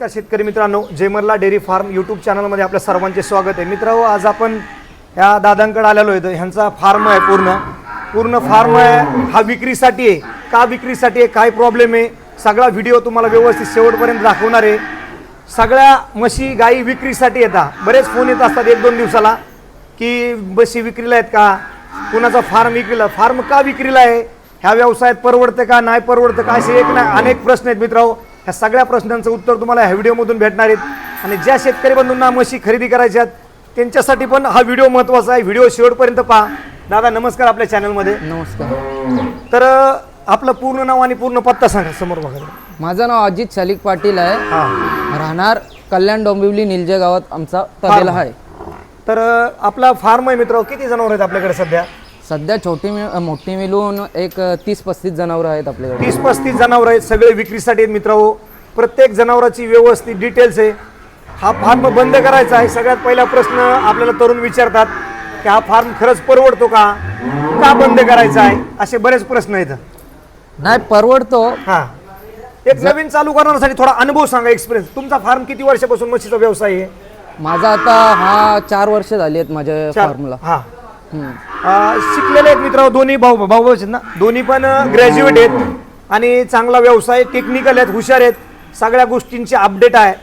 नमस्कार शेतकरी मित्रांनो जेमरला डेअरी फार्म यूट्यूब चॅनलमध्ये आपल्या सर्वांचे स्वागत आहे. मित्र हो, आज आपण ह्या दादांकडे आलेलो आहे. ह्यांचा फार्म आहे पूर्ण. पूर्ण फार्म आहे. हा विक्रीसाठी आहे. का विक्रीसाठी आहे? काय प्रॉब्लेम आहे? सगळा व्हिडिओ तुम्हाला व्यवस्थित शेवटपर्यंत दाखवणार आहे. सगळ्या म्हशी गाई विक्रीसाठी येतात बरेच फोन येत असतात एक दोन दिवसाला की म्हशी विक्रीला आहेत का? कुणाचा फार्म विक्रीला? फार्म का विक्रीला आहे? ह्या व्यवसायात परवडतं का? नाही परवडतं का? असे एक ना अनेक प्रश्न आहेत मित्रांनो हो. ह्या सगळ्या प्रश्नांचं उत्तर तुम्हाला ह्या व्हिडिओमधून भेटणार आहेत. आणि ज्या शेतकरी बंधूंना म्हशी खरेदी करायच्या आहेत त्यांच्यासाठी पण हा व्हिडिओ महत्त्वाचा आहे. व्हिडिओ शेवटपर्यंत पहा. दादा नमस्कार आपल्या चॅनलमध्ये. नमस्कार. तर आपलं पूर्ण नाव आणि पूर्ण पत्ता सांगा समोर बघा. माझं नाव अजित शालिक पाटील आहे. हां. राहणार कल्याण डोंबिवली निलजे गावात आमचा तबेला आहे. तर आपला फार्म आहे मित्र. किती जनावर आहेत आपल्याकडे सध्या? सध्या छोटी मोठी मिळून एक तीस पस्तीस जनावर आहेत आपल्याकडे. तीस पस्तीस जनावर आहेत. सगळे विक्रीसाठी आहेत मित्रांनो प्रत्येक जनावराची व्यवस्थित डिटेल्स आहे. हा फार्म बंद करायचा आहे. सगळ्यात पहिला प्रश्न आपल्याला तरुण विचारतात की हा फार्म खरंच परवडतो का? का बंद करायचा आहे? असे बरेच प्रश्न आहेत. नाही परवडतो. हा. एक नवीन चालू करण्यासाठी थोडा अनुभव सांगा एक्सपिरियन्स तुमचा फार्म किती वर्षापासून म्हशीचा व्यवसाय आहे? माझा आता हा चार वर्ष झाली आहेत माझ्या चार- फॉर्मला हा. अं, शिकलेले आहेत मित्र दोन्ही भाऊ भाऊ भाऊ आहेत ना? दोन्ही पण ग्रॅज्युएट आहेत. आणि चांगला व्यवसाय टेक्निकल आहेत हुशार आहेत. सगळ्या गोष्टींचे अपडेट आहे.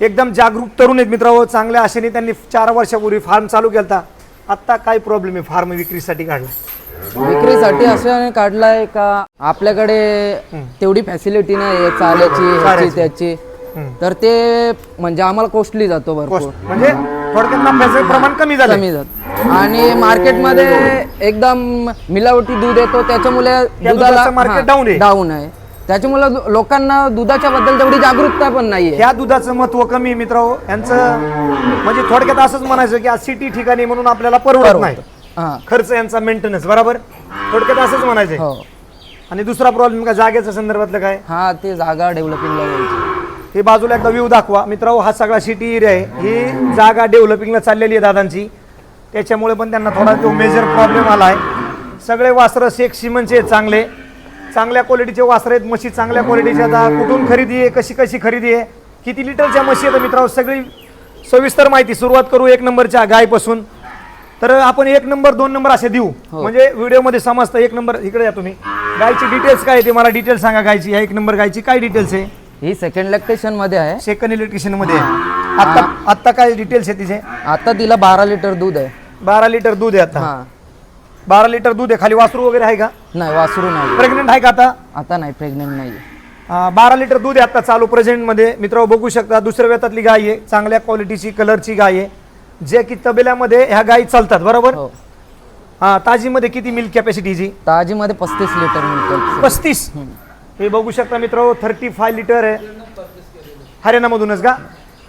एकदम जागरूक तरुण आहेत मित्र चांगल्या आशेने त्यांनी चार वर्षापूर्वी फार्म चालू केला आत्ता काय प्रॉब्लेम आहे फार्म विक्रीसाठी काढला? विक्रीसाठी असं काढलाय का? आपल्याकडे तेवढी फॅसिलिटी नाही चालायची ह्याची. त्याची. तर ते म्हणजे आम्हाला कॉस्टली जातो भरपूर. म्हणजे थोडक्यात नफ्याचं प्रमाण कमी झालं कमी जात आणि मार्केटमध्ये एकदम मिलावटी दूध येतो त्याच्यामुळे दुधाला दुधाचं market down आहे. डाऊन आहे. त्याच्यामुळे लोकांना दुधाच्या बद्दल तेवढी जागरूकता पण नाहीये. ह्या दुधाचं महत्त्व कमी मित्र यांचं म्हणजे थोडक्यात असंच म्हणायचं की आज सिटी ठिकाणी म्हणून आपल्याला परवडत नाही. खर्च यांचा मेंटेनन्स बरोबर? थोडक्यात असंच म्हणायचंय. हो. आणि दुसरा प्रॉब्लेम काय जागेच्या संदर्भातलं काय? हा ते जागा डेव्हलपिंगला यायची हे बाजूला एकदा व्ह्यू दाखवा. मित्रांनो हा सगळा सिटी एरिया आहे. ही जागा डेव्हलपिंगला चाललेली आहे दादांची. त्याच्यामुळे पण त्यांना थोडा तो मेजर प्रॉब्लेम आला आहे सगळे वासरं शेख सिमनचे चांगले. चांगल्या क्वालिटीचे वासरं आहेत म्हशी चांगल्या क्वालिटीच्या आता कुठून खरेदी आहे कशी कशी खरेदी आहे किती लिटरच्या म्हशी आहेत मित्रांनो सगळी सविस्तर माहिती सुरुवात करू एक नंबरच्या गायपासून. तर आपण एक नंबर दोन नंबर असे देऊ. म्हणजे व्हिडिओमध्ये समजतं एक नंबर इकडे या तुम्ही. गायची डिटेल्स काय ते मला डिटेल्स सांगा गायची. या एक नंबर गायची काय डिटेल्स आहे? ही सेकंड लॅक्टेशनमध्ये आहे. सेकंड इलेक्ट्रिशियनमध्ये. आता आता काय डिटेल्स आहे तिचे? आता तिला बारा लिटर दूध आहे. बारा लिटर दूध आहे आता. हा. बारा लिटर दूध आहे. खाली वासरू वगैरे आहे का? नाही वासरू नाही. प्रेग्नेंट आहे का आता? आता नाही प्रेग्नेंट नाही. अं, बारा लिटर दूध आहे आता चालू प्रेझेंटमध्ये. मित्र बघू शकता दुसऱ्या वेतातली गाय आहे. चांगल्या क्वालिटीची कलरची गाय आहे. जे की तबेल्यामध्ये ह्या गायी चालतात बरोबर? हो. हा ताजीमध्ये किती मिल्क कॅपॅसिटीची ताजी मध्ये पस्तीस लिटर मिळतात पस्तीस? हे बघू शकता मित्र थर्टी फाय लिटर आहे. हरियाणामधूनच का?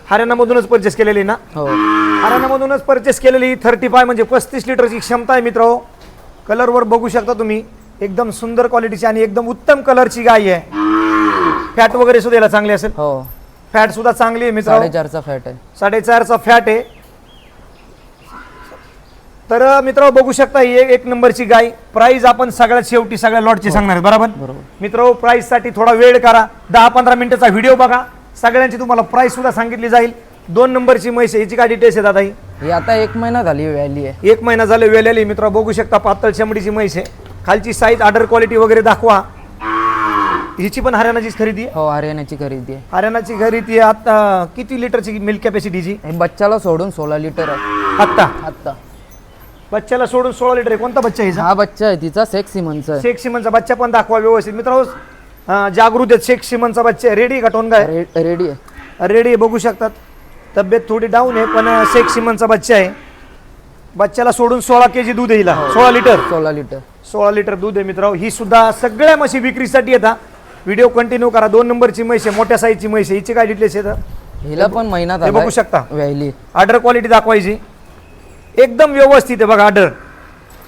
हरियाणामधूनच परचेस केलेली ना? हो. हरियाणामधूनच परचेस केलेली थर्टी फाय म्हणजे पस्तीस लिटरची क्षमता आहे मित्र कलरवर बघू शकता तुम्ही. एकदम सुंदर क्वालिटीची आणि एकदम उत्तम कलरची गाय आहे. फॅट वगैरे सुद्धा याला चांगली असेल. हो. फॅट सुद्धा चांगली आहे मित्र. साडेचारचा फॅट आहे. साडेचारचा फॅट आहे. तर मित्र बघू शकता ही एक- नंबरची गाय. प्राइस आपण सगळ्यात शेवटी सगळ्या लॉटची सांगणार आहे, बरोबर? बरोबर. मित्र प्राइससाठी थोडा वेळ करा. दहा पंधरा मिनिटाचा व्हिडिओ बघा. सगळ्यांची तुम्हाला प्राइस सुद्धा सांगितली जाईल. दोन नंबरची म्हैस आहे, हिची काय डिटेल्स आहे दादा ही? ही आता एक महिना झाली व्हॅली आहे. एक महिना झाले वेलेली मित्र बघू शकता पातळ चमडीची म्हैस आहे. खालची साईज ऑर्डर क्वालिटी वगैरे दाखवा. हिची पण हरियाणाचीच खरेदी आहे? हो हरियाणाची खरेदी आहे. हरियाणाची खरेदी आहे. आता किती लिटरची मिल्क कॅपॅसिटीची हे बच्चाला सोडून सोळा लिटर आहे. आत्ता? आता बच्च्याला सोडून सोळा लिटर आहे. कोणता बच्चा आहे हिचा? हा बच्चा आहे तिचा सेक्स सिमनचा शेख सिमनचा बच्चा पण दाखवा व्यवस्थित. मित्र जागृत आहेत. शेख सिमनचा बच्चा रेडी का टोन काय रे- रेडी आहे. रेडी बघू शकतात. तब्येत थोडी डाऊन आहे पण शेख सिमनचा बच्चा आहे. बच्च्याला सोडून सोळा के जी दूध आहे हिला. सोळा लिटर. सोळा लिटर. सोळा लिटर दूध आहे मित्र ही सुद्धा सगळ्या म्हशी विक्रीसाठी येतात व्हिडिओ कंटिन्यू करा. दोन नंबरची म्हैस आहे मोठ्या साईजची म्हैस आहे. हिची काय डिटेल्स येतं हिला पण महिना हे बघू शकता. व्हॅली ऑर्डर क्वालिटी दाखवायची. एकदम व्यवस्थित आहे बघा ऑर्डर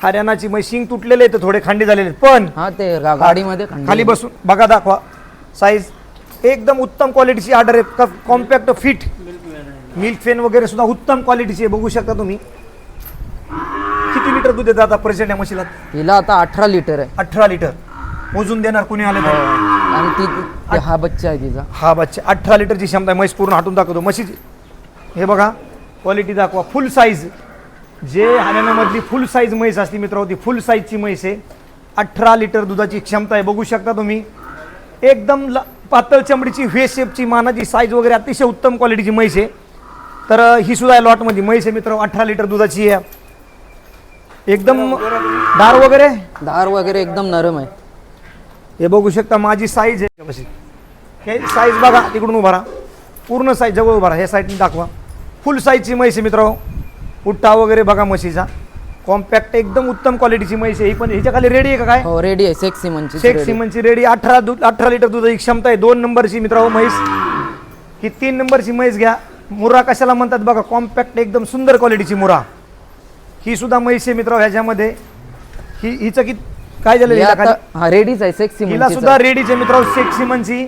हरियाणाची म्हैस शिंग तुटलेले आहेत थोडे खांडी झालेले आहेत. पण हा ते गा- गाडीमध्ये खाली बसून बघा दाखवा. साईज एकदम उत्तम क्वालिटीची ऑर्डर आहे. कॉम्पॅक्ट फिट मिल्क फेन वगैरे सुद्धा उत्तम क्वालिटीची आहे बघू शकता तुम्ही. किती लिटर दूध देतात आता प्रेझेंट या म्हशीला हिला आता अठरा लिटर आहे. अठरा लिटर मोजून देणार कुणी आले तर? आणि ती ती- हा बच्चा आहे तिचा. हा बच्चा. अठरा लिटरची क्षमता आहे. म्हैस पूर्ण हाटून दाखवतो. म्हशीची हे बघा क्वालिटी दाखवा. फुल साईज जे हरियाणामधली फुल साईज म्हैस असते मित्र ती फुल साईजची म्हैस आहे. अठरा लिटर दुधाची क्षमता आहे. बघू शकता तुम्ही. एकदम ल पातळ चमडीची व्हे शेपची मानाची साईज वगैरे अतिशय उत्तम क्वालिटीची म्हैस आहे. तर ही सुद्धा आहे लॉटमध्ये. म्हैस आहे मित्र अठरा लिटर दुधाची आहे. एकदम दार वगैरे? धार वगैरे एकदम नरम आहे. हे बघू शकता माझी साईज आहे. कशी हे. साईज बघा तिकडून उभा राहा पूर्ण साईज जवळ उभा राहा हे साईडने दाखवा. फुल साईजची म्हैस आहे मित्र पुट्टा वगैरे बघा म्हशीचा. कॉम्पॅक्ट एकदम उत्तम क्वालिटीची म्हैस आहे. ही पण ह्याच्या खाली रेडी आहे का काय? हो रेडी आहे. सेक्स सिमनची शेख सिमनची रेडी अठरा दूध अठरा लिटर दुधाची क्षमता आहे. दोन नंबरची मित्र म्हैस. ही तीन नंबरची म्हैस घ्या. मुरा कशाला म्हणतात बघा कॉम्पॅक्ट एकदम सुंदर क्वालिटीची मुरा. ही सुद्धा आहे मित्र ह्याच्यामध्ये. ही हिचं किती काय झालं हा रेडीच आहे सेक्स हिला सुद्धा रेडीचे मित्र शेख सिमनची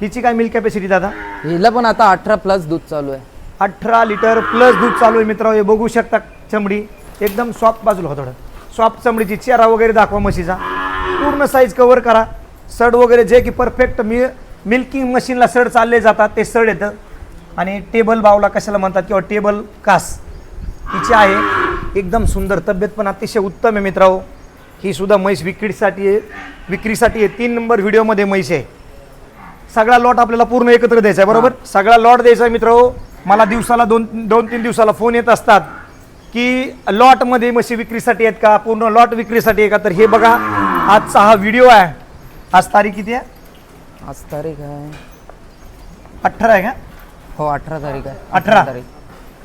हिची काय मिल्क कॅपॅसिटी दादा? हिला पण आता अठरा प्लस दूध चालू आहे. अठरा लिटर प्लस दूध चालू आहे मित्र हे बघू शकता चमडी. एकदम सॉफ्ट बाजूला हो थोडं. सॉफ्ट चमडीची चेहरा वगैरे दाखवा म्हशीचा. पूर्ण साईज कव्हर करा. सड वगैरे जे की परफेक्ट मि मिल्किंग मशीनला सड चालले जातात ते सड येतं. आणि टेबल बावला कशाला म्हणतात किंवा टेबल कास? हिची आहे. एकदम सुंदर तब्येत पण अतिशय उत्तम आहे मित्रांनो. ही सुद्धा म्हैस विक्रीसाठी आहे. विक्रीसाठी आहे तीन नंबर व्हिडिओमध्ये म्हैस आहे. सगळा लॉट आपल्याला पूर्ण एकत्र द्यायचा आहे बरोबर? सगळा लॉट द्यायचा आहे मित्र मला दिवसाला दोन दोन तीन दिवसाला फोन येत असतात की लॉटमध्ये म्हशी विक्रीसाठी आहेत का? पूर्ण लॉट विक्रीसाठी आहे का? तर हे बघा. आजचा हा व्हिडिओ आहे. आज तारीख किती आहे? आज तारीख आहे. अठरा आहे का? हो अठरा तारीख आहे. अठरा. तारीख.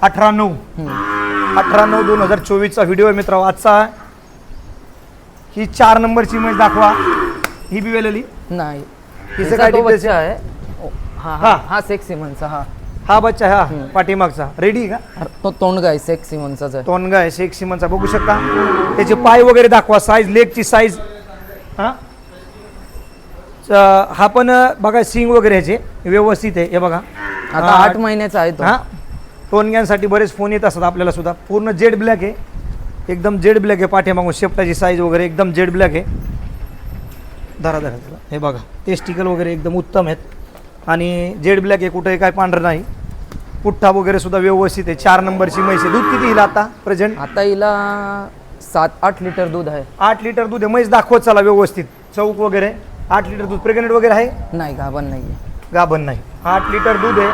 अठरा नऊ. अठरा नऊ दोन हजार चोवीसचा व्हिडिओ आहे मित्र आजचा. ही चार नंबरची म्हैस दाखवा. ही बी वेलेली. नाही. हिचा काय बच्चा आहे? हा हा. सेक्स सिमनचा हा. हा बच्चा हा. पाठीमागचा. रेडी का? तो तोंडगा आहे सेक्स सिमनचाच आहे. तोंडगा आहे शेख सिमनचा बघू शकता. त्याचे पाय वगैरे दाखवा. साईज लेगची साईज हा? हा पण बघा सिंग वगैरे ह्याचे. व्यवस्थित आहे. हे बघा. आता आठ महिन्याचा आहे तो. हा. टोनग्यांसाठी बरेच फोन येत असतात आपल्याला सुद्धा. पूर्ण जेड ब्लॅक आहे. एकदम जेड ब्लॅक आहे पाठीमागून. शेपटाची साईज वगैरे एकदम जेड ब्लॅक आहे. धरा धरा त्याला हे बघा. टेस्टिकल वगैरे एकदम उत्तम आहेत. आणि जेड ब्लॅक आहे कुठेही काय पांढरं नाही. पुठ्ठा वगैरे सुद्धा व्यवस्थित आहे. चार नंबरची म्हैस आहे. दूध किती येईल आता? प्रेझेंट आता हिला सात आठ लिटर दूध आहे. आठ लिटर दूध आहे. म्हैस दाखवत चला व्यवस्थित. चौक वगैरे. आठ लिटर दूध. प्रेग्नेंट वगैरे आहे? नाही गाभण नाही गाभण नाही. आठ लिटर दूध आहे.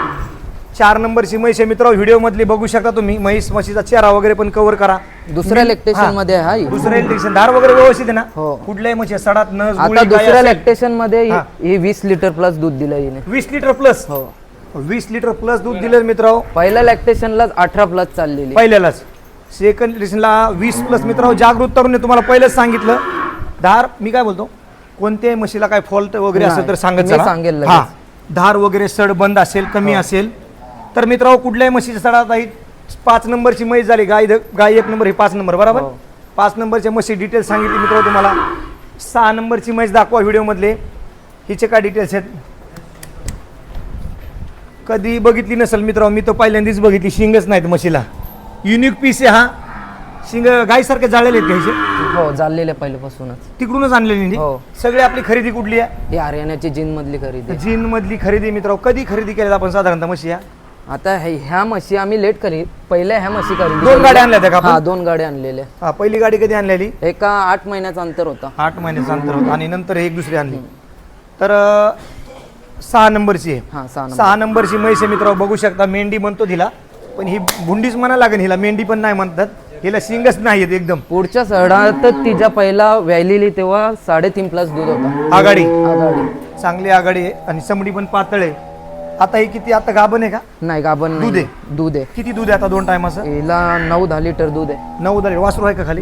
चार नंबरची म्हैस आहे मित्र व्हिडिओमधली बघू शकता तुम्ही. म्हैस म्हशीचा चेहरा वगैरे पण कव्हर करा. दुसऱ्या लॅक्टेशनमध्ये हा ही. दुसऱ्या इलेक्शन धार वगैरे व्यवस्थित आहे ना? हो. कुठल्याही म्हशी सडात नस आता गुळी काय दुसऱ्या असेल? लॅक्टेशनमध्ये ही- हा. ही वीस लिटर प्लस दूध दिलं हिने. वीस लिटर प्लस हो. वीस लिटर प्लस दूध दिलं मित्र पहिल्या लॅक्टेशनलाच अठरा प्लस चाललेली. पहिल्यालाच. सेकंड लिस्टला वीस प्लस मित्र जागृत तरुण तुम्हाला पहिलेच सांगितलं. धार मी काय बोलतो? कोणत्याही म्हशीला काय फॉल्ट वगैरे नाही, असेल तर सांगत मी चला. सांगेल लगेच. हा धार वगैरे सड बंद असेल कमी असेल तर मित्र कुठल्याही म्हशीच्या सडात आहे पाच नंबरची म्हैस झाली गाय द- गाय एक नंबर ही पाच नंबर बरोबर? हो. पाच नंबरच्या म्हशी डिटेल्स सांगितली मित्र तुम्हाला. सहा नंबरची म्हैस दाखवा व्हिडिओमधले. हिचे काय डिटेल्स आहेत? कधी बघितली नसेल मित्र मी तर पहिल्यांदाच बघितली शिंगच नाहीत म्हशीला. युनिक पीस आहे हा. शिंग गायसारखे जाळलेले आहेत घ्यायचे हो झालेले पहिल्यापासूनच. तिकडूनच आणलेली नी? हो. सगळी आपली खरेदी कुठली आहे? ही हरियाणाची जीन मधली खरेदी जीन मधली खरेदी मित्र कधी खरेदी केल्यात आपण साधारणतः म्हशी या आता हे- ह्या म्हशी आम्ही लेट करीत पहिल्या ह्या म्हशी खरेदी दोन. गाड्या आणल्या होत्या का आपण? हा दोन गाड्या आणलेल्या. हा पहिली गाडी कधी आणलेली? एका आठ महिन्याचा अंतर होता. आठ महिन्याचं अंतर होतं आणि नंतर एक दुसरी आणली. तर अं, सहा नंबरची आहे. हा सहा नंबर. सहा नंबरची म्हैस आहे मित्र बघू शकता मेंढी म्हणतो तिला पण ही भुंडीच म्हणा लागेल हिला मेंढी पण नाही म्हणतात. हिला शिंगच नाही आहेत एकदम. पुढच्या सडात तिच्या पहिला व्यायलेली तेव्हा साडेतीन प्लस दूध होता. आघाडी. आघाडी. चांगली आघाडी आहे आणि चमडी पण पातळ आहे. आता ही किती आता गाभण आहे का? नाही गाभण दूध नाही दूध आहे. किती दूध आहे आता दोन टायमाचं हिला नऊ दहा लिटर दूध आहे. नऊ दहा लिटर. वासरू आहे का खाली?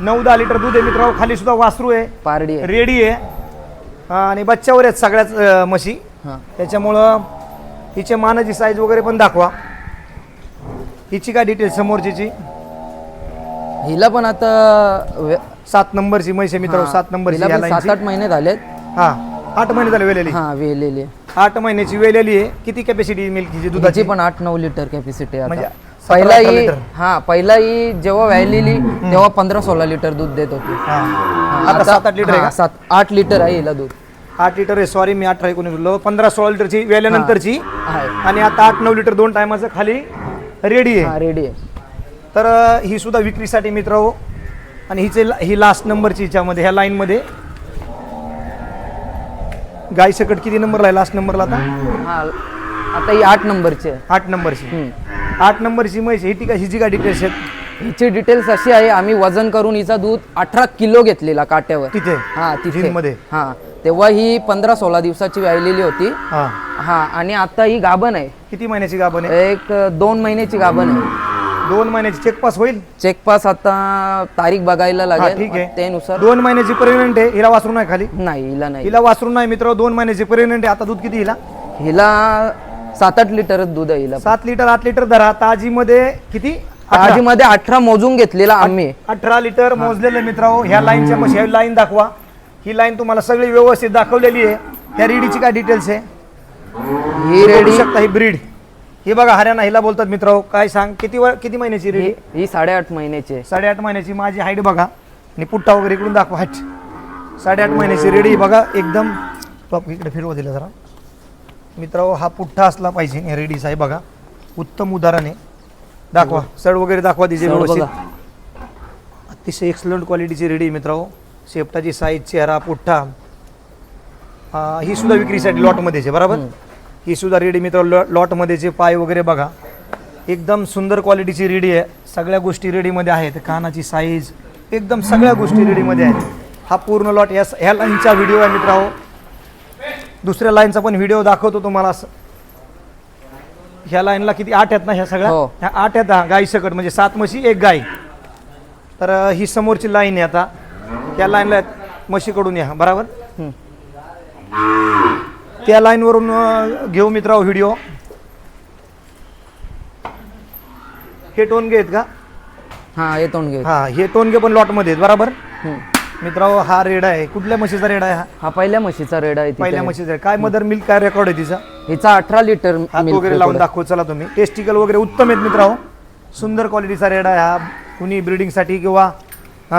नऊ दहा लिटर दूध आहे मित्रांनो. खाली सुद्धा वासरू आहे. पारडी आहे. रेडी आहे. आणि बच्च्यावर आहेत सगळ्याच अं, म्हशी. हा. त्याच्यामुळं हिच्या मानाची साईज वगैरे पण दाखवा. हिची काय डिटेल समोरची हिला पण आता वे- सात नंबरची म्हैस आहे मित्रांनो हा, सात नंबरची हिला या पण सात लाईनची. आठ महिने झालेत. हा आठ महिने झाले वेलेली. हा वेलेली आहे. आठ महिन्याची वेलेली आहे. किती कॅपॅसिटी मिल्कीची दुधाची? हिची पण आठ नऊ लिटर कॅपॅसिटी म्हणजे आता. सतरा, पहिला ही लिटर. हा पहिला ही जेव्हा व्यायलेली तेव्हा पंधरा सोळा लिटर दूध देत होती. हा. आता सात आठ लिटर आहे हा, सात आठ लिटर आहे हिला दूध. आठ लिटर आहे सॉरी मी अठरा एकोणीस बोललो. पंधरा सोळा लिटरची वेल्यानंतरची. आहे. आणि आता आठ नऊ लिटर दोन टायमाचं खाली रेडी आहे. हा रेडी आहे. तर ही सुद्धा विक्रीसाठी मित्र हो. आणि हिचे ही लास्ट नंबरची हिच्यामध्ये ह्या लाईनमध्ये गाई सकट किती नंबरला आहे लास्ट नंबरला आता? हा आता ही आठ नंबरची आहे. आठ नंबरची. आठ नंबरची म्हैस ही ती का हिची का डिटेल्स आहेत? हिची डिटेल्स अशी आहे आम्ही वजन करून हिचा दूध अठरा किलो घेतलेला काट्यावर. तिथे? हा तिथे. जिममध्ये हा. तेव्हा ही पंधरा सोळा दिवसाची व्यायलेली होती. हा. हा आणि आता ही गाभण आहे. किती महिन्याची गाभण आहे? एक दोन महिन्याची गाभण आहे. दोन महिन्याची चेक पास होईल? चेक पास आता तारीख बघायला हा लागेल. ठीक आहे. त्यानुसार दोन महिन्याची प्रेग्नंट आहे. हिला वासरू नाही खाली? नाही हिला नाही. हिला वासरू नाही मित्र. दोन महिन्याची प्रेग्नंट आहे. आता दूध किती हिला? हिला सात आठ लिटरच दूध आहे हिला. सात लिटर आठ लिटर धरा. ताजीमध्ये किती? आजी मध्ये अठरा मोजून घेतलेला आम्ही. अठरा लिटर मोजलेले मित्र ह्या लाईनच्या मशी ह्या लाईन दाखवा. ही लाईन तुम्हाला सगळी व्यवस्थित दाखवलेली आहे. ह्या रेडीची काय डिटेल्स आहे? ही बघू रेडी शकता ही ब्रीड ही बघा हरियाणा हिला बोलतात मित्र काय सांग? किती वर किती महिन्याची रेडी ही? साडेआठ महिन्याची आहे. साडेआठ महिन्याची माझी हाईट बघा. आणि पुट्टा वगैरे इकडून दाखवा. हाईट. साडेआठ महिन्याची रेडी बघा एकदम टॉप इकडे फिरवा दिला जरा. मित्र हा पुठ्ठा असला पाहिजे. रेडीचा आहे बघा. उत्तम उदाहरण आहे. दाखवा. सड वगैरे दाखवा तिचे सड व्यवस्थित. बघा. अतिशय एक्सलंट क्वालिटीची रेडी मित्र. शेपटाची साईज चेहरा पुठ्ठा ही सुद्धा विक्रीसाठी लॉटमध्येच आहे बरोबर? ही सुद्धा रेडी मित्र लॉ लॉटमध्येचे पाय वगैरे बघा एकदम सुंदर क्वालिटीची रेडी आहे. सगळ्या गोष्टी रेडीमध्ये आहेत. कानाची साईज एकदम सगळ्या गोष्टी रेडीमध्ये आहेत. हा पूर्ण लॉट या ह्या लाईनचा व्हिडिओ आहे मित्रांनो. दुसऱ्या लाईनचा पण व्हिडिओ दाखवतो तुम्हाला असं. ह्या लाईनला किती आठ आहेत ना ह्या सगळ्या? हो. ह्या आठ आहेत गाई सकट म्हणजे सात म्हशी एक गाय तर ही समोरची लाईन आहे आता. त्या लाईनला म्हशीकडून या बरोबर. त्या लाईनवरून घेऊ मित्रांनो व्हिडिओ. हे टोनगे आहेत का? हा हे घे हा हे टोनगे पण लॉटमध्ये आहेत बरोबर? हम्म. मित्रांनो हा रेडा आहे. कुठल्या म्हशीचा रेडा आहे हा? हा पहिल्या म्हशीचा रेड आहे. पहिल्या म्हशीचा. काय मदर मिल्क काय रेकॉर्ड आहे तिचा? हिचा अठरा लिटर वगैरे लावून. दाखवू चला तुम्ही. टेस्टिकल वगैरे उत्तम आहेत मित्रांनो. सुंदर क्वालिटीचा रेडा आहे हा. कुणी ब्रिडिंगसाठी किंवा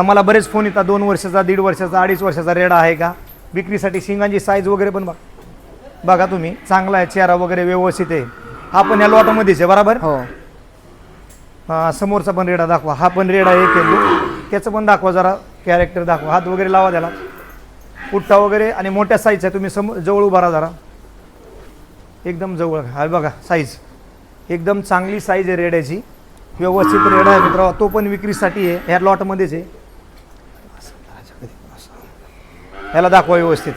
मला बरेच फोन येतात. दोन वर्षाचा दीड वर्षाचा अडीच वर्षाचा रेडा आहे का? विक्रीसाठी शिंगांची साईज वगैरे पण बघ. बघा तुम्ही चांगला आहे चेहरा वगैरे व्यवस्थित आहे. हा पण या लॉटमध्येच आहे बरोबर? हो. हा, समोरचा पण रेडा दाखवा. हा पण रेडा एक आहे त्याचं पण दाखवा जरा कॅरेक्टर दाखवा. हात वगैरे लावा त्याला. पुट्टा वगैरे आणि मोठ्या साईजचा तुम्ही सम जवळ उभा राहा जरा. एकदम जवळ हा बघा साईज एकदम चांगली साईज आहे रेड्याची. व्यवस्थित रेडा आहे मित्र तो पण विक्रीसाठी आहे. ह्या लॉटमध्येच आहे. ह्याला दाखवा व्यवस्थित.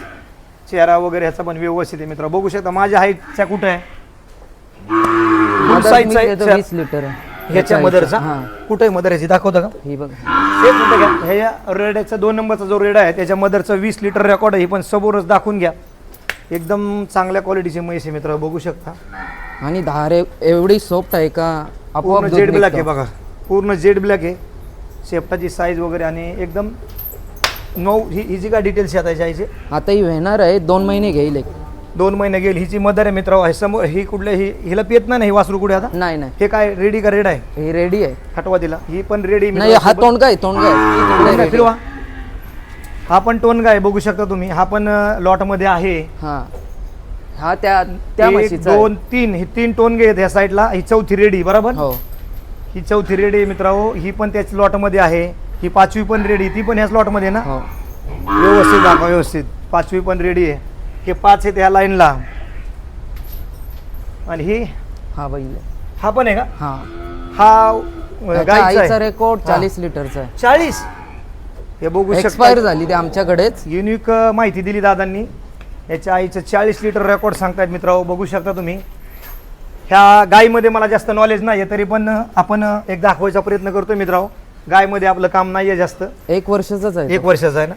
चेहरा वगैरे ह्याचा पण व्यवस्थित आहे मित्र. बघू शकता माझ्या हाईटच्या कुठं आहे? वीस लिटर ह्याच्या मदरचा? कुठे आहे मदर? ह्याची दाखवता का? ही बघ. एक मिनिट घ्या? ह्या रेड्याचा दोन नंबरचा जो रेडा आहे त्याच्या मदरचं वीस लिटर रेकॉर्ड आहे. हे पण समोरच दाखवून घ्या. एकदम चांगल्या क्वालिटीची म्हैस आहे मित्र. बघू शकता. आणि धार एवढी सॉफ्ट आहे का? पूर्ण जेड ब्लॅक आहे. बघा. पूर्ण जेड ब्लॅक आहे. शेपटाची साईज वगैरे आणि एकदम नऊ ही ही जी काय डिटेल्स आहे आता आईचे? आता ही येणार आहे. दोन महिने घेईल एक. दोन महिने गेली हिची मदर आहे मित्र. हे समोर ही कुठल्या ही हिला पित नाही ना ही वासरू कुठे आता? नाही नाही. हे काय रेडी का रेड आहे? ही रेडी आहे. हटवा तिला. ही पण रेडी नाही हा तोंड काय? तोंड काय? फिरवा. हा पण टोनगा आहे बघू शकता तुम्ही. हा पण लॉटमध्ये आहे. हा. हा त्या त्या आहे. दोन तीन. ही तीन टोनगे आहेत ह्या साईडला ही चौथी रेडी बरोबर? हो. ही चौथी रेडी मित्रांनो. ही पण त्याच लॉटमध्ये आहे. ही पाचवी पण रेडी ती पण ह्याच लॉटमध्ये ना? हो. व्यवस्थित दाखवा व्यवस्थित. पाचवी पण रेडी आहे. हे पाच आहेत ह्या लाईनला आणि ही? हा बैल हा पण आहे का? हा. हा त्याच्या गाईचा आईचा रेकॉर्ड. चाळीस लिटरचा आहे. चाळीस? हे बघू एक्सपायर शकता. झाली ते आमच्याकडेच. युनिक माहिती दिली दादांनी. याच्या आईचं चाळीस लिटर रेकॉर्ड सांगतायत मित्रांनो. बघू शकता तुम्ही. ह्या गायीमध्ये मला जास्त नॉलेज नाही आहे तरी पण आपण एक दाखवायचा प्रयत्न करतोय मित्रांनो. गायमध्ये आपलं काम नाही आहे जास्त. एक वर्षाचाच आहे एक वर्षाचा आहे ना?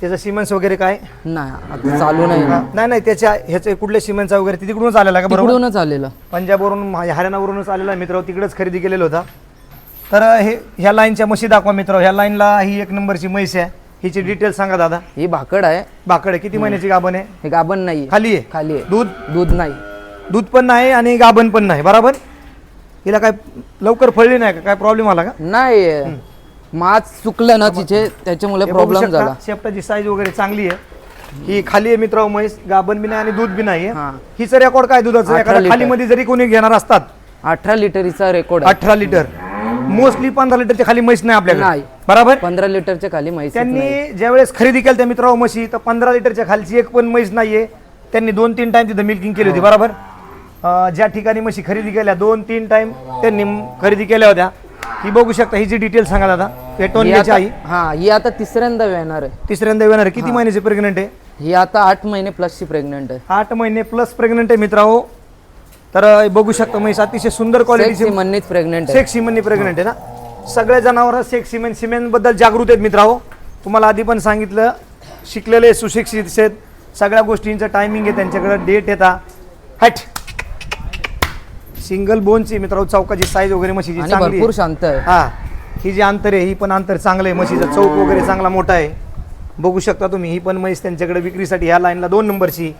त्याचं सिमेंट्स वगैरे काय. नाही आता चालू नाही नाही नाही त्याच्या ह्याचे कुठल्या सिमेंटचा वगैरे ते तिकडूनच आलेला का बरोबर? तिकडूनच आलेलं. पंजाबवरून हरियाणावरूनच आलेला आहे मित्र तिकडेच खरेदी केलेला होता. तर हे ह्या लाईनच्या म्हशी दाखवा मित्र ह्या लाईनला ही एक नंबरची म्हैस आहे. हिची डिटेल सांगा दादा. ही भाकड आहे. बाकडे किती महिन्याची गाभण आहे? हे गाभण नाही खाली आहे. खाली आहे. दूध? दूध नाही. दूध पण नाही आणि गाभण पण नाही बरोबर? हिला काय लवकर फळली नाही का? काय प्रॉब्लेम आला का? नाही. माच चुकलं ना तिचे त्याच्यामुळे हे बघू प्रॉब्लेम शकता, झाला. शेपटाची साईज वगैरे चांगली आहे. ही खाली आहे मित्र म्हैस गाभण बी नाही आणि दूध बी नाही हा. हिचं रेकॉर्ड काय दुधाचं? अठरा एखाद्या लिटर. खालीमध्ये जरी कोणी घेणार असतात. अठरा लिटरीचा रेकॉर्ड आहे. अठरा लिटर मोस्टली पंधरा लिटरच्या खाली म्हैस नाही आपल्याकडे. नाही. बरोबर? पंधरा लिटरच्या खाली म्हैस नाही. त्यांनी ज्यावेळेस खरेदी केली त्या मित्रांनो म्हशी तर पंधरा लिटरच्या खालची एक पण म्हैस नाहीये. त्यांनी दोन तीन टाइम तिथं मिल्किंग केली होती. बरोबर? अं, ज्या ठिकाणी म्हशी खरेदी केल्या दोन तीन टाइम त्यांनी खरेदी केल्या होत्या. ही बघू शकता ही जी डिटेल सांगा दादा ही टोनल्याची आई. हा ही आता तिसऱ्यांदा येणार आहे. तिसऱ्यांदा येणार आहे. किती महिन्याची प्रेग्नंट आहे? ही आता आठ महिने प्लसची प्रेग्नंट आहे. आठ महिने प्लस प्रेग्नंट आहे मित्रांनो. तर अं, बघू शकता म्हैस अतिशय सुंदर क्वालिटीची सेक्सी म्हणणीच प्रेग्नंट आहे. सेक्स सिमेंटनी प्रेग्नंट आहे ना? सगळ्या जनावर सेक्स सिमेंट सिमेंटबद्दल जागृत आहेत मित्रांनो. तुम्हाला आधी पण सांगितलं शिकलेले सुशिक्षित आहेत. सगळ्या गोष्टींचं टायमिंग आहे त्यांच्याकडे डेट येतात हट! सिंगल बोनची मित्रांनो चौकाची साईज वगैरे म्हशीची आणि चांगली भरपूर आहे. शांत आहे. हा ही जी अंतर आहे ही पण अंतर चांगलं आहे म्हशीचं. चौक वगैरे चांगला मोठा आहे. बघू शकता तुम्ही ही पण म्हैस त्यांच्याकडे विक्रीसाठी ह्या लाईनला दोन नंबरची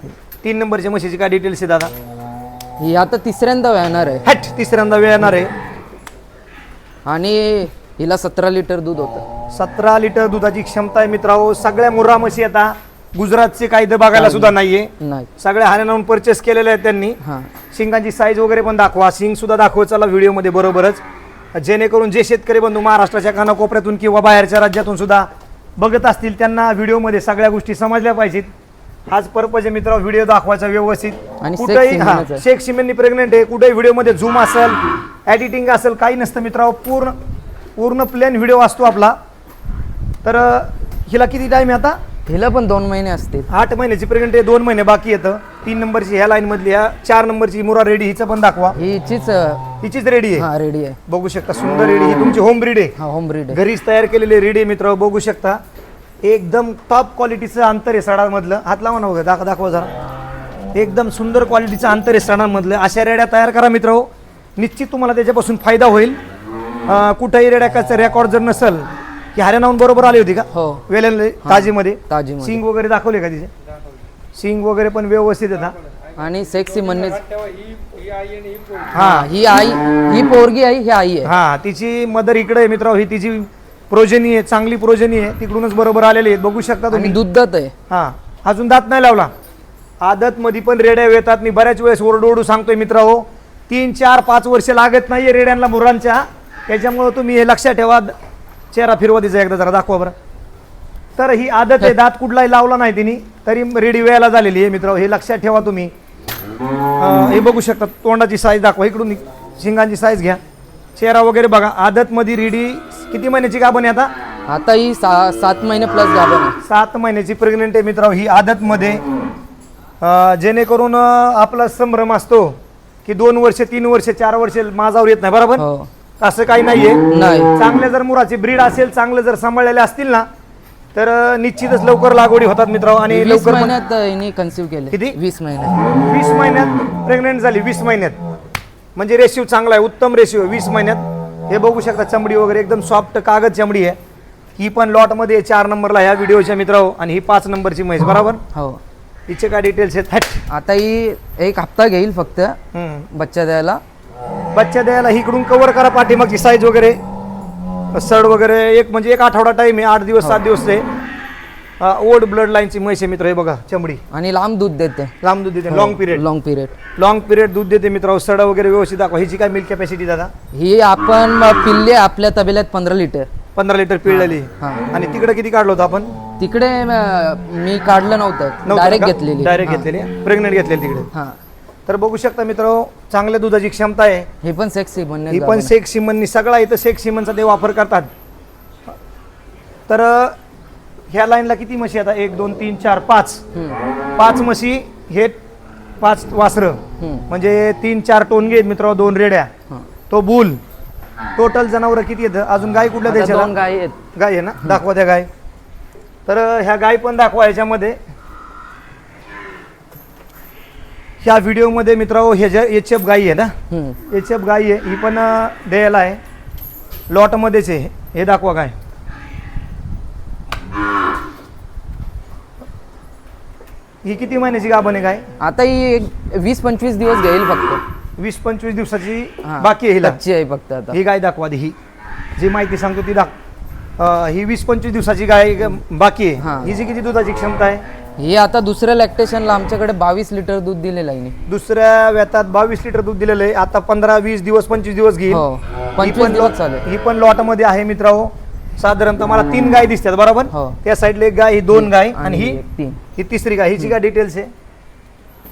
तीन नंबरची म्हशीची काय डिटेल्स आहे दादा? ही आता तिसऱ्यांदा येणार आहे. हट तिसऱ्यांदा वेळ येणार आहे. आणि हिला सतरा लिटर दूध होतं. सतरा लिटर दुधाची क्षमता आहे मित्रांनो. सगळ्या मुर्रा म्हशी आता गुजरातचे कायदे बघायला सुद्धा नाहीये. नाही. सगळ्या हाण्यानं परचेस केलेले आहेत त्यांनी. हा. शिंगाची साईज वगैरे पण दाखवा. शिंग सुद्धा दाखवा चला व्हिडिओमध्ये बरोबरच. जेणेकरून जे शेतकरी बंधू महाराष्ट्राच्या कानाकोपऱ्यातून किंवा बाहेरच्या राज्यातून सुद्धा बघत असतील त्यांना व्हिडिओमध्ये सगळ्या गोष्टी समजल्या पाहिजेत. हाच पर्पज आहे मित्र व्हिडिओ दाखवायचा व्यवस्थित. कुठेही हा. शेख सिमेंटनी प्रेग्नेंट आहे कुठेही व्हिडिओमध्ये झूम असेल एडिटिंग असेल काही नसतं मित्रांनो पूर्ण पूर्ण प्लेन व्हिडिओ असतो आपला. तर हिला किती टाईम आहे आता? हिला पण दोन महिने असतील. आठ महिन्याची प्रेग्नेंट आहे दोन महिने बाकी येतं. तीन नंबरची ह्या लाईन मधली ह्या चार नंबरची मुरा रेडी हिचं पण दाखवा. हिचीच हिचीच रेडी आहे. हा रेडी आहे. बघू शकता सुंदर रेडी ही तुमची होम ब्रीड आहे. हा होम ब्रीड घरीच तयार केलेली रेडी आहे मित्र बघू शकता. एकदम टॉप क्वालिटीचं अंतर आहे सडामधलं हात लावा ना बघा दाखवा दाखवा जरा. एकदम सुंदर क्वालिटीचं अंतर आहे सडांमधलं अशा रेड्या तयार करा मित्र. निश्चित तुम्हाला त्याच्यापासून फायदा होईल. अं, कुठेही रेड्याचं रेकॉर्ड जर नसेल की हरियाणाहून बरोबर आली होती का? हो. वेलेल ताजीमध्ये? ताजीमध्ये. सिंग वगैरे दाखवले का तिचे? सिंग वगैरे पण व्यवस्थित येतात आणि सेक्सी म्हणणेच हा हा ही आई ही पोरगी. आई ही आई आहे. हा तिची मदर इकडे आहे मित्र ही तिची प्रोजनी आहे चांगली प्रोजनी आहे तिकडूनच बरोबर आलेली आहेत. बघू शकता आणि तुम्ही. दुधात आहे. हा अजून दात नाही लावला. आदत मध्ये पण रेड्या येतात. मी बऱ्याच वेळेस ओरडोरडू सांगतोय मित्र हो तीन चार पाच वर्ष लागत नाहीये रेड्यांना मुरांच्या. त्याच्यामुळे तुम्ही हे लक्षात ठेवा. चेहरा फिरवा तिचा एकदा जरा दाखवा बरं. तर ही आदत आहे दात कुठलाही लावला नाही तिने तरी रेडी वेळेला झालेली आहे मित्र हे लक्षात ठेवा तुम्ही. अं, हे बघू शकता तोंडाची साईज दाखवा इकडून शिंगांची साईज घ्या. चेहरा वगैरे बघा आदत मध्ये रेडी किती महिन्याची गाभण आहे आता? आता ही सा सात महिने प्लस गाभण आहे. सात महिन्याची प्रेग्नेंट आहे मित्र ही आदतमध्ये. अं, जेणेकरून अं, आपला संभ्रम असतो की दोन वर्ष तीन वर्ष चार वर्ष माझावर येत नाही बरोबर? हो. असं काही नाहीये. नाही. चांगल्या जर मुराची ब्रीड असेल चांगलं जर सांभाळलेले असतील ना तर अं, निश्चितच लवकर लागवडी होतात मित्र आणि वीस लवकर पण- महिन्यात हिने कन्सिव्ह केले. किती? वीस महिन्यात. वीस महिन्यात? प्रेग्नेंट झाली वीस महिन्यात. म्हणजे रेशिओ चांगला आहे उत्तम रेशिओ वीस महिन्यात. हे बघू शकता चमडी वगैरे एकदम सॉफ्ट कागद चमडी आहे. ही पण लॉटमध्ये आहे चार नंबरला ह्या व्हिडिओच्या मित्र आणि ही पाच नंबरची म्हैस बरोबर? हो. हिचे काय डिटेल्स आहेत? हट. आता ही एक हप्ता घेईल फक्त हम्म. बच्चा द्यायला. बच्चा द्यायला इकडून कव्हर करा पाठीमागची साईज वगैरे. सड वगैरे एक म्हणजे एक आठवडा टाईम आहे आठ दिवस सात दिवस आहे. ओल्ड ब्लड लाईनची म्हैस आहे मित्र हे बघा चमडी. आणि लांब दूध देते. लांब दूध देते long period long period long period दूध देते मित्र सड वगैरे व्यवस्थित दाखवा. हिची काय मिल्क कॅपॅसिटी दादा? ही आपण पिल्ले आपल्या तबेल्यात पंधरा लिटर पंधरा लिटर पिळलेली. आणि तिकडे किती काढलो होतो आपण? तिकडे मी काढलं नव्हतं. डायरेक्ट घेतलेली. डायरेक्ट. घेतलेली. प्रेग्नेंट घेतलेली तिकडे. हा. तर बघू शकता मित्र चांगल्या दुधाची क्षमता आहे. हे पण सेक्सी म्हणणे ही पण शेख सिमननी सगळा इथं शेख सिमनचा ते वापर करतात. तर ह्या लाईनला किती म्हशी आता एक दोन तीन चार पाच. पाच म्हशी हे पाच वासरं. म्हणजे तीन चार टोनगे आहेत मित्र दोन रेड्या. तो बुल. टोटल जनावर किती येतं अजून गाय कुठल्या द्यायच्या गाय आहेत. गाय आहे ना? दाखवा त्या गाय. तर ह्या गाय पण दाखवा ह्याच्यामध्ये. ह्या व्हिडिओमध्ये मित्रांनो ह्याच्या एच एफ गाई आहे ना. एच एफ गाई आहे ही पण द्यायला आहे. लॉटमध्येच आहे. हे दाखवा गाय ही किती महिन्याची गाभण आहे गाय आता ही एक वीस पंचवीस दिवस घेईल फक्त. वीस पंचवीस दिवसाची हा. बाकी आहे हिला. कच्ची आहे फक्त आता. ही गाय दाखवा ही जी माहिती सांगतो ती दाख ही वीस पंचवीस दिवसाची गाय बाकी हा. आहे हिची किती दुधाची क्षमता आहे? ही आता दुसऱ्या लॅक्टेशनला आमच्याकडे बावीस लिटर दूध दिलेलं आहे. हिने. दुसऱ्या व्यतात बावीस लिटर दूध दिलेलं आहे. आता पंधरा वीस दिवस पंचवीस दिवस घेईल. हो. ही पंचवीस पण दिवस चालेल. ही पण लॉटमध्ये आहे मित्रांनो. साधारणतः मला तीन गाय दिसतात बरोबर? हो. त्या साईडला एक गाय ही दोन गाय आणि ही एक तीन. ही तिसरी गाय. हिची काय डिटेल्स आहे?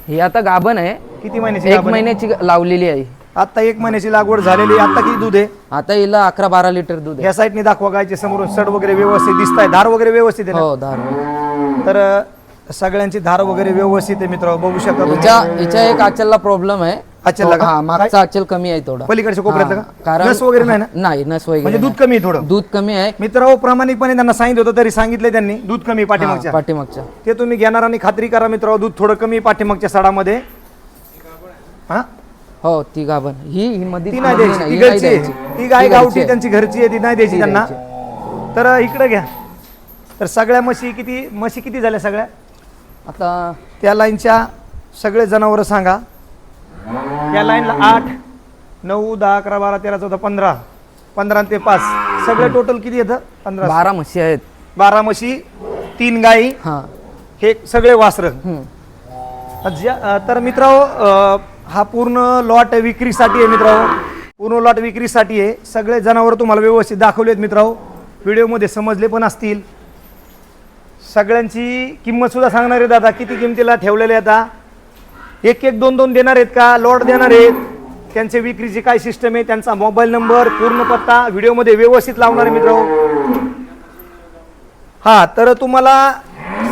ही आता गाभण आहे. किती महिन्याची एक गाभण आहे? महिन्याची लावलेली आहे. आता एक महिन्याची लागवड झालेली आहे. आता किती दूध आहे? आता हिला अकरा बारा लिटर दूध आहे. या साईडने दाखवा गायचे. समोर सड वगैरे व्यवस्थित दिसत आहे धार वगैरे व्यवस्थित आहे हो धार ना तर अं, सगळ्यांची धार वगैरे व्यवस्थित आहे मित्र बघू शकता तुम्ही. हिच्या हिच्या एक आचलला प्रॉब्लेम आहे. आचलला का? हा मागचा आचल कमी आहे थोडा. पलीकडच्या कोपऱ्यातलं हा, का? कारण नस वगैरे नाही ना? नाही नस म्हणजे वगैरे दूध नाही. कमी आहे थोडं. दूध कमी आहे. मित्र प्रामाणिकपणे त्यांना सांगितलं होतं तरी सांगितलं त्यांनी दूध कमी आहे हा, पाठीमागच्या. पाठीमागच्या. ते तुम्ही घेणारांनी खात्री करा मित्र दूध थोडं कमी आहे पाठीमागच्या सडामध्ये. हा? हो ती गाभण. ही ही मध्ये ती नाही द्यायची ती ही घरची आहे. ती गाय गावठी. त्यांची घरची आहे ती नाही द्यायची त्यांना. तर इकडे घ्या. तर सगळ्या म्हशी किती म्हशी किती झाल्या सगळ्या? आता त्या लाईनच्या सगळे जनावरं सांगा. या लाईनला आठ नऊ दहा अकरा बारा तेरा चौदा पंधरा. पंधरा ते पाच. सगळे टोटल किती येतं पंधरा. बारा म्हशी आहेत. बारा म्हशी तीन गायी हा. हे सगळे वासरं. ज्या- तर मित्रांनो हा पूर्ण लॉट विक्रीसाठी आहे मित्रांनो. पूर्ण लॉट विक्रीसाठी आहे. सगळे जनावर तुम्हाला व्यवस्थित दाखवले आहेत मित्रांनो व्हिडिओमध्ये समजले पण असतील. सगळ्यांची किंमत सुद्धा सांगणार आहेत आता किती किमतीला ठेवलेले आता? एक एक दोन दोन देणार आहेत का? लॉट देणार आहेत. त्यांचे विक्रीची काय सिस्टम आहे? त्यांचा मोबाईल नंबर पूर्ण पत्ता व्हिडिओमध्ये व्यवस्थित लावणार आहे मित्रांनो. हा तर तुम्हाला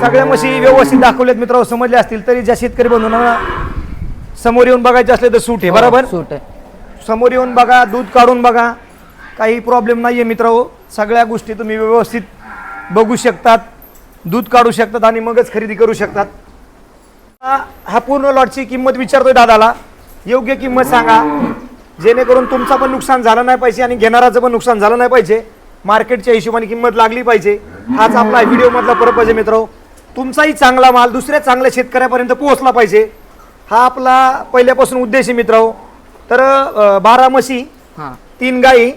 सगळ्या म्हशी व्यवस्थित दाखवल्यात मित्रांनो. समजले असतील तरी ज्या शेतकरी बंधूंना समोर येऊन बघायचे असले तर सूट आहे बरोबर? सूट आहे. समोर येऊन बघा दूध काढून बघा. काही प्रॉब्लेम नाही आहे मित्रांनो. सगळ्या गोष्टी तुम्ही व्यवस्थित बघू शकतात. दूध काढू शकतात आणि मगच खरेदी करू शकतात. हा पूर्ण लॉटची किंमत विचारतोय दादाला. योग्य किंमत सांगा. जेणेकरून तुमचा पण नुकसान झालं नाही पाहिजे आणि घेणाराचं पण नुकसान झालं नाही पाहिजे. मार्केटच्या हिशोबाने किंमत लागली पाहिजे. हाच आपला व्हिडिओ मधला पर्पज आहे मित्र. तुमचाही चांगला माल दुसऱ्या चांगल्या शेतकऱ्यापर्यंत पोहोचला पाहिजे. हा आपला पहिल्यापासून उद्देश आहे मित्र. तर अं, बारा म्हशी हा. तीन गाई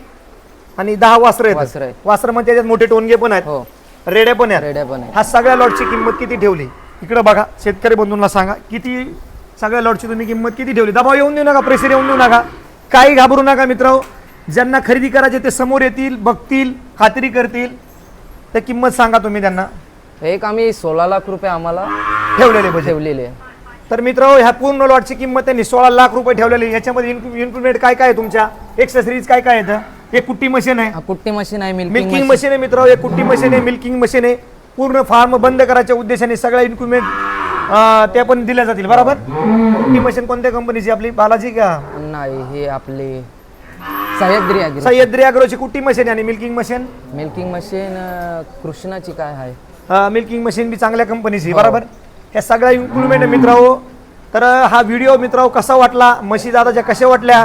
आणि दहा वासरं वासरं आहेत. आहेत. वासरामध्ये त्याच्यात मोठे टोनगे पण आहेत. हो. रेड्या पण आहेत. रेड्या पण आहे हा सगळ्या लॉटची किंमत किती ठेवली? इकडे बघा शेतकरी बंधूंना सांगा किती सगळ्या लॉटची तुम्ही किंमत किती ठेवली? दबाव येऊन देऊ नका प्रेशर येऊन देऊ नका. काही घाबरू नका मित्र ज्यांना खरेदी करायचे ते समोर येतील बघतील खात्री करतील. तर किंमत सांगा तुम्ही त्यांना. एक आम्ही सोळा लाख रुपये आम्हाला ठेवलेले बजेट ठेवलेले आहे. तर मित्र ह्या पूर्ण लॉटची किंमत त्यांनी सोळा लाख रुपये ठेवलेली याच्यामध्ये इन्क्लुडेड काय काय आहे तुमच्या? एक्सेसरीज काय काय येतं एक कुट्टी मशीन आहे. हा कुट्टी मशीन आहे मिल्किंग मशीन आहे मित्र एक कुट्टी मशीन आहे मिल्किंग मशीन आहे. पूर्ण फार्म बंद करायच्या उद्देशाने सगळ्या इन्क्रुमेंट त्या पण दिल्या जातील बरोबर? कुट्टी मशीन कोणत्या कंपनीची आपली बालाजी का? नाही हे आपले सह्याद्री अॅग्रोची कुट्टी मशीन आहे आणि मिल्किंग मशीन मिल्किंग मशीन कृष्णाची काय आहे? मिल्किंग मशीन बी चांगल्या कंपनीची बरोबर? या सगळ्या इन्क्लुमेंट आहे मित्र तर हा व्हिडिओ मित्र कसा वाटला? म्हशी दादाच्या कशा वाटल्या?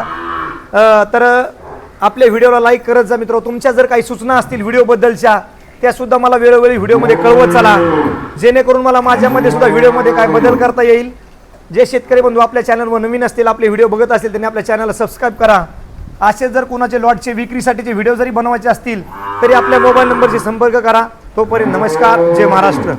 तर आपल्या व्हिडिओला लाईक करत जा मित्र. तुमच्या जर काही सूचना असतील व्हिडिओबद्दलच्या त्या सुद्धा मला वेळोवेळी व्हिडिओमध्ये कळवत चला. जेणेकरून मला माझ्यामध्ये सुद्धा व्हिडिओमध्ये काय बदल करता येईल. जे शेतकरी बंधू आपल्या चॅनलवर नवीन असतील आपले व्हिडिओ बघत असतील त्यांनी आपल्या चॅनलला सबस्क्राईब करा. असे जर कोणाचे लॉटचे विक्रीसाठीचे व्हिडिओ जरी बनवायचे असतील तरी आपल्या मोबाईल नंबरशी संपर्क करा. तोपर्यंत नमस्कार. जय महाराष्ट्र.